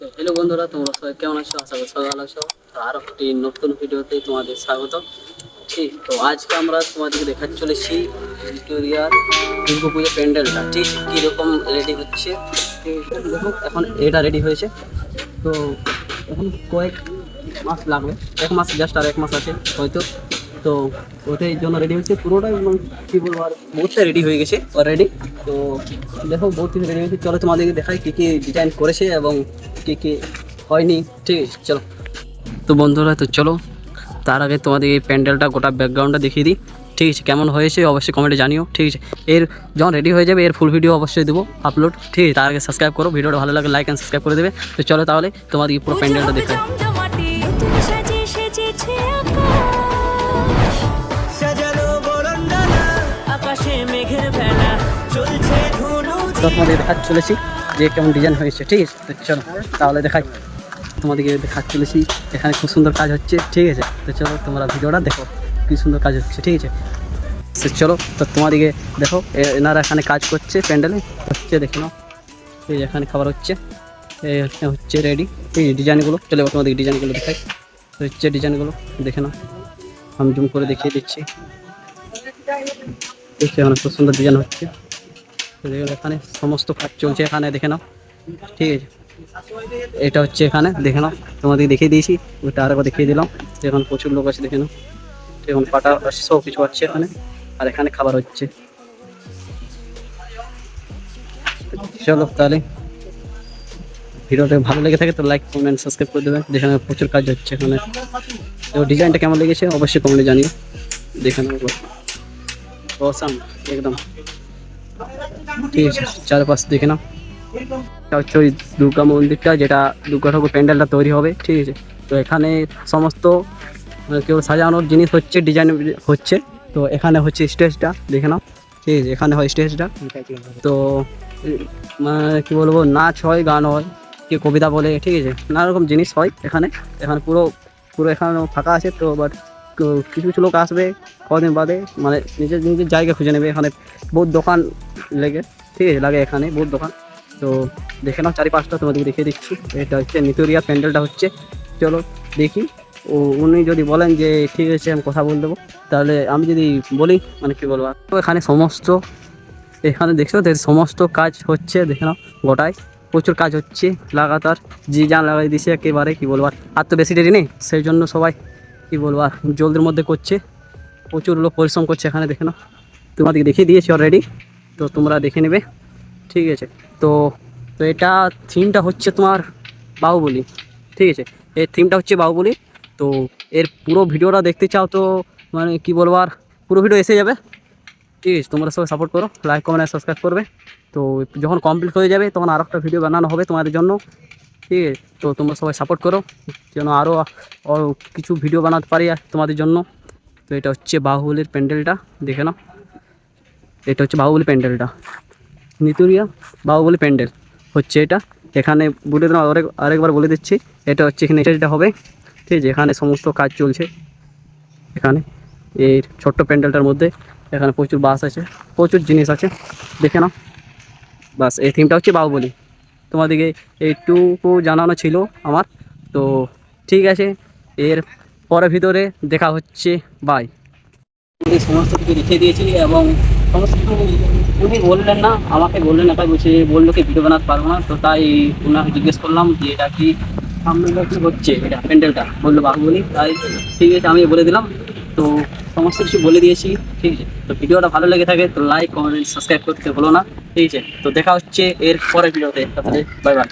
Hello বন্ধুরা, তোমরা সবাই কেমন আছো? আশা করি সবাই ভালো আছো। তো আরও একটি নতুন ভিডিওতে তোমাদের স্বাগত। ঠিক তো আজকে আমরা তোমাদেরকে দেখাতে চলেছি ভিক্টোরিয়ার দুর্গা পুজো প্যান্ডেলটা। ঠিক কীরকম রেডি হচ্ছে? দেখো এখন এটা রেডি হয়েছে। তো এখন কয়েক মাস লাগবে। এক মাস জাস্ট আর এক মাস আছে, হয়তো। তো ওটাই জন্য রেডি হচ্ছে পুরোটাই কী বলব আর বহুতটা রেডি হয়ে গেছে অলরেডি তো দেখো বহুত কিছু রেডি হয়েছে চলো তোমাদেরকে দেখাই কী কী ডিজাইন করেছে এবং কী কী হয়নি। ঠিক আছে চলো। তো বন্ধুরা তো চলো তার আগে তোমাদের এই প্যান্ডেলটা গোটা ব্যাকগ্রাউন্ডটা দেখিয়ে দিই। ঠিক আছে কেমন হয়েছে অবশ্যই কমেন্টে জানিও। ঠিক আছে এর যখন রেডি হয়ে যাবে এর ফুল ভিডিও অবশ্যই দেবো আপলোড ঠিক আছে তার আগে সাবস্ক্রাইব করো। ভিডিওটা ভালো লাগে লাইক অ্যান্ড সাবস্ক্রাইব করে দেবে। তো চলো তাহলে তোমাদের পুরো প্যান্ডেলটা দেখাই। তোমাদের দেখাতে চলেছি যে কেমন ডিজাইন হয়েছে, ঠিক আছে? তো চলো, তাহলে দেখাই। তোমাদেরকে দেখাতে চলেছি, এখানে খুব সুন্দর কাজ হচ্ছে, ঠিক আছে? তো চলো, তোমরা ভিডিওটা দেখো, কি সুন্দর কাজ হচ্ছে, ঠিক আছে? তো চলো, তো তোমাদেরকে দেখো এনারা এখানে কাজ করছে, প্যান্ডেলে। হচ্ছে, দেখে নাও। এই এখানে খাবার হচ্ছে, এই হচ্ছে- হচ্ছে রেডি এই ডিজাইনগুলো চলে তোমাদের ডিজাইনগুলো দেখাই। হচ্ছে ডিজাইনগুলো দেখে নাও। আমি জুম করে দেখিয়ে দিচ্ছি। দেখছি এখানে খুব সুন্দর ডিজাইন হচ্ছে। এখানে সমস্ত কাজ চলছে, এখানে দেখে নাও। ঠিক আছে? এটা হচ্ছে এখানে, দেখে নাও তোমাদের দেখিয়ে দিয়েছি, ওটা আরেকবার দেখিয়ে দিলাম। এখন প্রচুর লোক আছে, দেখে নাও। এখন পাটা সব কিছু আছে এখানে, আর এখানে খাবার হচ্ছে। চলো তাহলে, ভিডিওটা ভালো লেগে থাকে তো লাইক কমেন্ট সাবস্ক্রাইব করে দেবেন যেখানে প্রচুর কাজ হচ্ছে এখানে। তো ডিজাইনটা কেমন লেগেছে? অবশ্যই কমেন্টে জানিও। দেখে অসাম, একদম। চারপাশ দেখে নাও। হচ্ছে ওই দুর্গা মন্দিরটা, যেটা দুর্গা ঠাকুর প্যান্ডেলটা তৈরি হবে, ঠিক আছে? তো এখানে সমস্ত মানে কেউ সাজানোর জিনিস হচ্ছে, ডিজাইন হচ্ছে, তো এখানে হচ্ছে স্টেজটা, দেখে নাও। ঠিক আছে, এখানে হয় স্টেজটা। তো মানে কী বলব, নাচ হয়, গান হয়, কেউ কবিতা বলে, ঠিক আছে? নানা রকম জিনিস হয় এখানে। এখানে পুরো পুরো এখানে ফাঁকা আছে, তো বাট কিছু কিছু লোক আসবে কদিন বাদে মানে নিজের নিজের জায়গা খুঁজে নেবে। এখানে বহুত দোকান লেগে, ঠিক আছে, লাগে এখানে বহুত দোকান। তো দেখে নাও, চারিপাশটা তোমাদেরকে দেখিয়ে দিচ্ছি। এটা হচ্ছে নিতুরিয়া প্যান্ডেলটা হচ্ছে। চলো দেখি। ও, উনি যদি বলেন যে, ঠিক আছে, আমি কথা বলে দেবো। তাহলে আমি যদি বলি মানে কী বলব? তো এখানে সমস্ত, এখানে দেখছ সমস্ত কাজ হচ্ছে, দেখে নাও, গোটায়। প্রচুর কাজ হচ্ছে, লাগাতার। জি জান লাগাই দিছে একেবারে, কি বলব? আর তো বেশি দেরি নেই, সেই জন্য সবাই কি বলব, আর জলদির মধ্যে করছে। প্রচুর লোক পরিশ্রম করছে এখানে, দেখে নাও। তোমাদেরকে দেখিয়ে দিয়েছি অলরেডি তো তোমরা দেখে নেবে। ঠিক আছে, তো তো এটা থিমটা হচ্ছে তোমার বাহুবলি। ঠিক আছে এর থিমটা হচ্ছে বাহুবলি। তো এর পুরো ভিডিওটা দেখতে চাও তো মানে কি বলব, আর পুরো ভিডিও এসে যাবে। ঠিক আছে, তোমরা সবাই সাপোর্ট করো লাইক কমেন্ট সাবস্ক্রাইব করবে। তো যখন কমপ্লিট হয়ে যাবে, তখন আরও একটা ভিডিও বানানো হবে তোমাদের জন্য। ঠিক আছে তো তোমরা সবাই সাপোর্ট করো, যেন আরও কিছু ভিডিও বানাতে পারি তোমাদের জন্য। তো এটা হচ্ছে বাহুবলির প্যান্ডেলটা, দেখে নাও। এটা হচ্ছে বাহুবলি প্যান্ডেলটা। নিতুরিয়া বাহুবলি প্যান্ডেল হচ্ছে এটা। এখানে বলে দিলাম, আরেক, আরেকবার বলে দিচ্ছি, এটা হচ্ছে এখানে এটা হবে। ঠিক আছে, এখানে সমস্ত কাজ চলছে। এখানে এই ছোট্ট প্যান্ডেলটার মধ্যে এখানে প্রচুর বাস আছে, প্রচুর জিনিস আছে। দেখে নাও। বাস, এই থিমটা হচ্ছে বাহুবলী। তোমাদেরকে এইটুকু জানানো ছিল আমার। তো ঠিক আছে, এর পরে ভিতরে দেখা হচ্ছে বাই সমস্ত কিছু লিখে দিয়েছি এবং সমস্ত কিছু উনি বললেন না, আমাকে বললেন না, তাই বলছে, বলল কি ভিডিও বানাতে পারব না, তো তাই ওনাকে জিজ্ঞেস করলাম যে এটা কি সামনে কি হচ্ছে, এটা প্যান্ডেলটা বলল বাহুবলি তাই ঠিক আছে, আমি বলে দিলাম। তো সমস্ত কিছু বলে দিয়েছি, ঠিক আছে? তো ভিডিওটা ভালো লেগে থাকে তো লাইক কমেন্ট সাবস্ক্রাইব করতে ভুলো না, ঠিক আছে? তো দেখা হচ্ছে এর পরের ভিডিওতে, তাহলে বাই বাই